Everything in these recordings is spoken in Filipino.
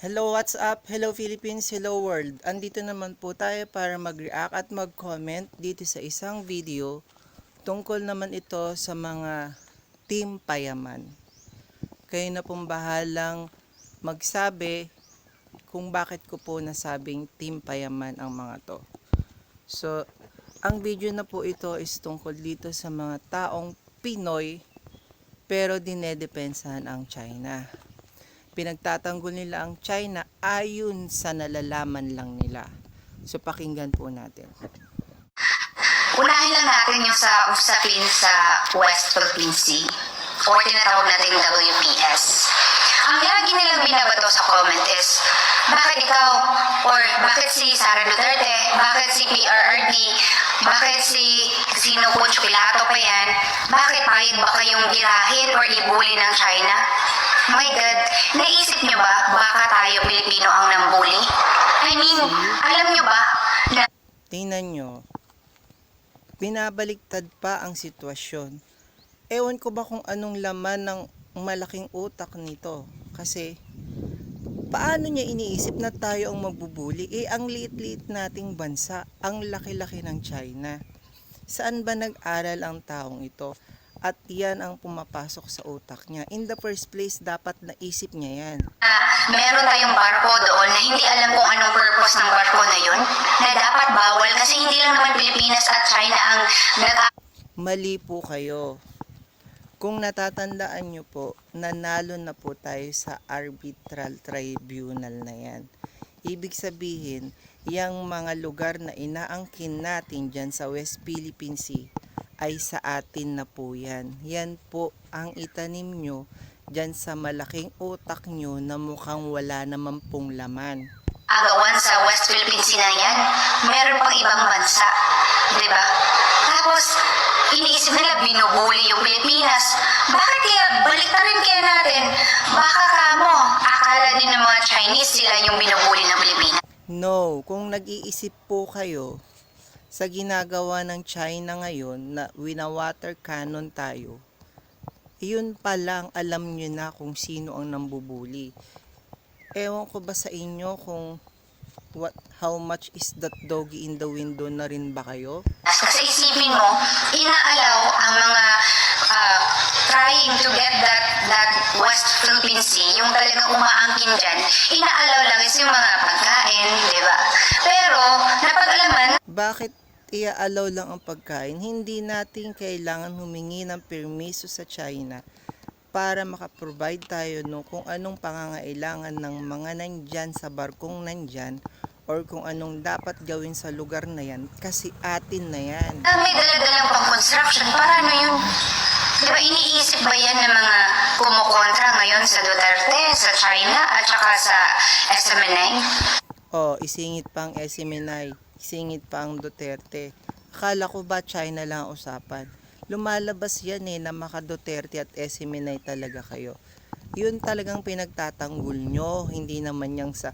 Hello, what's up? Hello Philippines, hello world. Andito naman po tayo para mag-react at mag-comment dito sa isang video. Tungkol naman ito sa mga team payaman. Kayo na pong bahalang magsabi kung bakit ko po nasabing team payaman ang mga to. So, ang video na po ito is tungkol dito sa mga taong Pinoy pero dinedepensahan ang China pinagtatanggol nila ang China ayon sa nalalaman lang nila. So pakinggan po natin. Unahin lang natin yung sa usapin sa West Philippine Sea or tinatawag natin WPS. Ang lagi nilang binabato sa comment is, bakit ikaw or bakit si Sara Duterte, bakit si PRRD, bakit si Sino Poncho Pilato pa yan, bakit payag ba kayong girahin or ibuli ng China? My God, naisip niyo ba baka tayo Pilipino ang nambuli? I mean, alam niyo ba na Tingnan nyo, binabaliktad pa ang sitwasyon. Ewan ko ba kung anong laman ng malaking utak nito. Kasi, paano niya iniisip na tayo ang magbubuli? Eh, ang liit-liit nating bansa, ang laki-laki ng China. Saan ba nag-aral ang taong ito? At yan ang pumapasok sa utak niya. In the first place, dapat naisip niya yan. na meron tayong barko doon na hindi alam kung anong purpose ng barko na yun, na dapat bawal kasi hindi lang naman Pilipinas at China ang nag Mali po kayo. Kung natatandaan nyo po, nanalo na po tayo sa arbitral tribunal na yan. Ibig sabihin, yung mga lugar na inaangkin natin dyan sa West Philippine Sea ay sa atin na po yan. Yan po ang itanim nyo dyan sa malaking utak nyo na mukhang wala naman pong laman. agawan sa West Philippine Sea na yan, meron pang ibang bansa. Di ba? Tapos, iniisip nila binubuli yung Pilipinas. Bakit kaya balik na rin kaya natin? Baka kamo, akala din ng mga Chinese sila yung binubuli ng Pilipinas. No, kung nag-iisip po kayo sa ginagawa ng China ngayon na wina-water cannon tayo, yun pa lang alam nyo na kung sino ang nambubuli. Ewan ko ba sa inyo kung what, how much is that doggy in the window na rin ba kayo? Kasi isipin mo, inaalaw ang mga ah, trying to get that that West Philippine Sea, yung talagang umaangkin dyan, inaalaw lang is yung mga pagkain, di ba? Pero, napag-alaman, Bakit iaalaw lang ang pagkain? Hindi natin kailangan humingi ng permiso sa China para makaprovide tayo no kung anong pangangailangan ng mga nandyan sa barkong nandyan or kung anong dapat gawin sa lugar na yan kasi atin na yan. may daladalang pang construction, para ano yun? Di ba, iniisip ba yan ng mga kumukontra ngayon sa Duterte, sa China, at saka sa SMNA? Oh, isingit pa ang SMNI, isingit pa ang Duterte. Akala ko ba China lang ang usapan? Lumalabas yan eh na maka Duterte at SMNI talaga kayo. Yun talagang pinagtatanggol nyo, hindi naman yung sa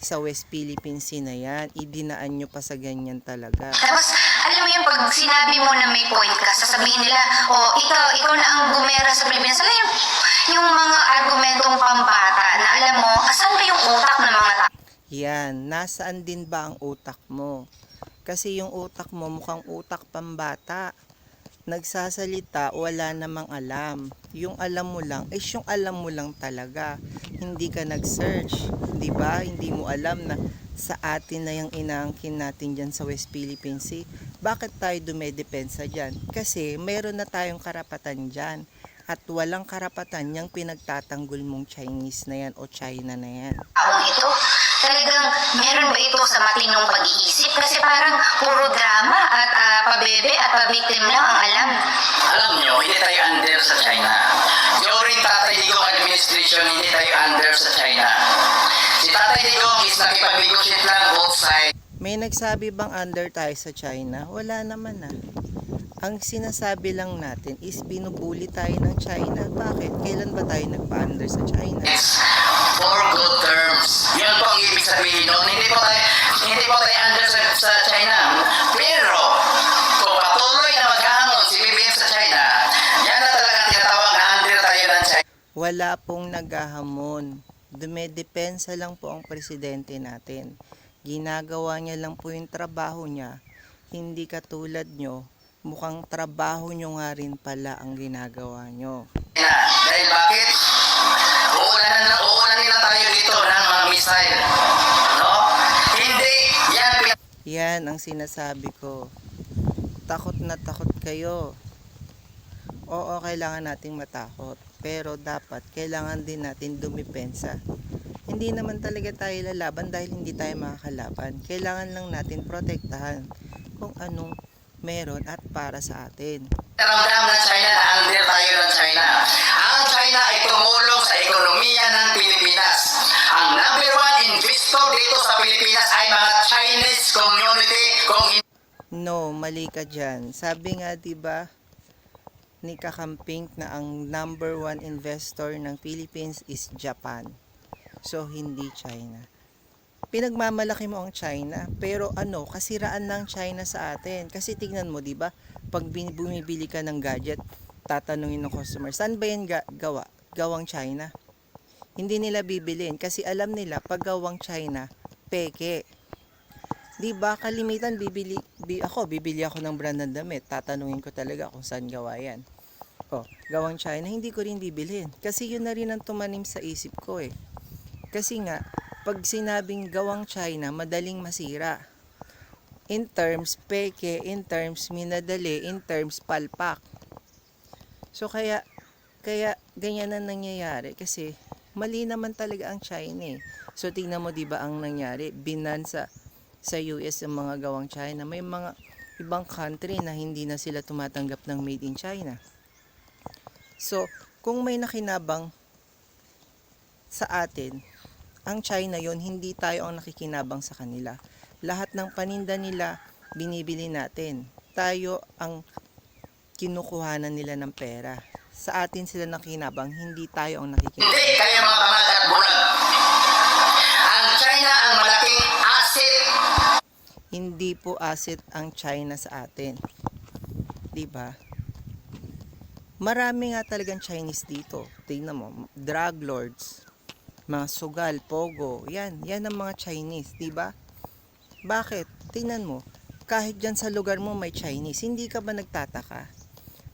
sa West Philippine Sea na yan. Idinaan nyo pa sa ganyan talaga. Tapos, alam mo yung pag sinabi mo na may point ka, sasabihin nila, oh, ikaw, ikaw na ang gumera sa Pilipinas. Alam yung, yung mga argumentong pambata na alam mo, asan ba yung utak ng mga tao? Yan, nasaan din ba ang utak mo? Kasi yung utak mo mukhang utak pambata. Nagsasalita, wala namang alam. Yung alam mo lang, is yung alam mo lang talaga. Hindi ka nag-search, 'di ba? Hindi mo alam na sa atin na yung inaangkin natin dyan sa West Philippine Sea. Bakit tayo dumedepensa dyan? Kasi meron na tayong karapatan dyan. At walang karapatan yung pinagtatanggol mong Chinese na yan o China na yan. taong ito. Talagang meron ba ito sa matinong pag-iisip? Kasi parang puro drama at ah, pabebe at pabiktim lang ang alam. Alam nyo, hindi tayo under sa China. During Tatay Digong administration, hindi tayo under sa China. Si Tatay Digong is nakipag-negotiate lang both sides. May nagsabi bang under tayo sa China? Wala naman ah. Ang sinasabi lang natin is binubuli tayo ng China. Bakit? Kailan ba tayo nagpa-under sa China? for Wala pong naghahamon. Dumedepensa lang po ang presidente natin. Ginagawa niya lang po yung trabaho niya. Hindi katulad nyo, mukhang trabaho nyo nga rin pala ang ginagawa nyo. Na, dahil bakit? Uulan na, uulan na tayo dito ng mga missile. No? Hindi, yan Yan ang sinasabi ko. Takot na takot kayo. Oo, kailangan nating matakot. Pero dapat, kailangan din natin dumipensa. Hindi naman talaga tayo lalaban dahil hindi tayo makakalaban. Kailangan lang natin protektahan kung anong meron at para sa atin. Naramdam ng China na under tayo ng China. Ang China ay tumulong sa ekonomiya ng Pilipinas. Ang number one investor dito sa Pilipinas ay mga Chinese community. Kung No, mali ka dyan. Sabi nga, di ba, ni Kakamping na ang number one investor ng Philippines is Japan. So, hindi China. Pinagmamalaki mo ang China, pero ano, kasiraan ng China sa atin. Kasi tignan mo, di ba, pag bumibili ka ng gadget, tatanungin ng customer, saan ba yan ga- gawa? Gawang China. Hindi nila bibilin kasi alam nila pag gawang China, peke. 'Di ba kalimitan bibili bi, ako bibili ako ng brand ng damit. Tatanungin ko talaga kung saan gawa 'yan. Oh, gawang China, hindi ko rin bibilhin kasi yun na rin ang tumanim sa isip ko eh. Kasi nga pag sinabing gawang China, madaling masira. In terms peke, in terms minadali, in terms palpak. So kaya kaya ganyan na nangyayari kasi mali naman talaga ang China eh. So tingnan mo 'di ba ang nangyari? Binan sa US ang mga gawang China. May mga ibang country na hindi na sila tumatanggap ng made in China. So, kung may nakinabang sa atin, ang China yon hindi tayo ang nakikinabang sa kanila. Lahat ng paninda nila, binibili natin. Tayo ang kinukuhanan nila ng pera. Sa atin sila nakinabang, hindi tayo ang nakikinabang. hindi kayo mga tamad at bulag. Hindi po asset ang China sa atin. 'Di ba? Marami nga talagang Chinese dito. Tingnan mo, drug lords, mga sugal, pogo, yan, yan ang mga Chinese, 'di ba? Bakit? Tingnan mo, kahit dyan sa lugar mo may Chinese, hindi ka ba nagtataka?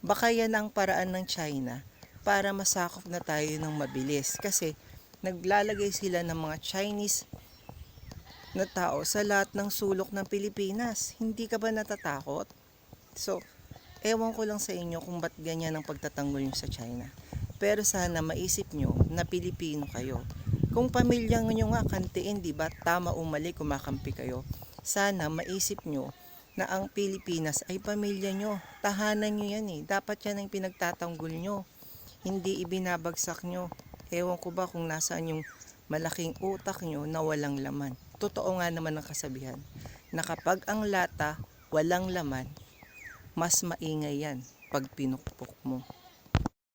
Baka yan ang paraan ng China para masakop na tayo ng mabilis kasi naglalagay sila ng mga Chinese na tao sa lahat ng sulok ng Pilipinas. Hindi ka ba natatakot? So, ewan ko lang sa inyo kung ba't ganyan ang pagtatanggol nyo sa China. Pero sana maisip nyo na Pilipino kayo. Kung pamilya nyo nga kantiin, di ba? Tama o mali, kumakampi kayo. Sana maisip nyo na ang Pilipinas ay pamilya nyo. Tahanan nyo yan eh. Dapat yan ang pinagtatanggol nyo. Hindi ibinabagsak nyo. Ewan ko ba kung nasaan yung malaking utak nyo na walang laman. Totoo nga naman ang kasabihan na kapag ang lata walang laman, mas maingay yan pag pinukpok mo.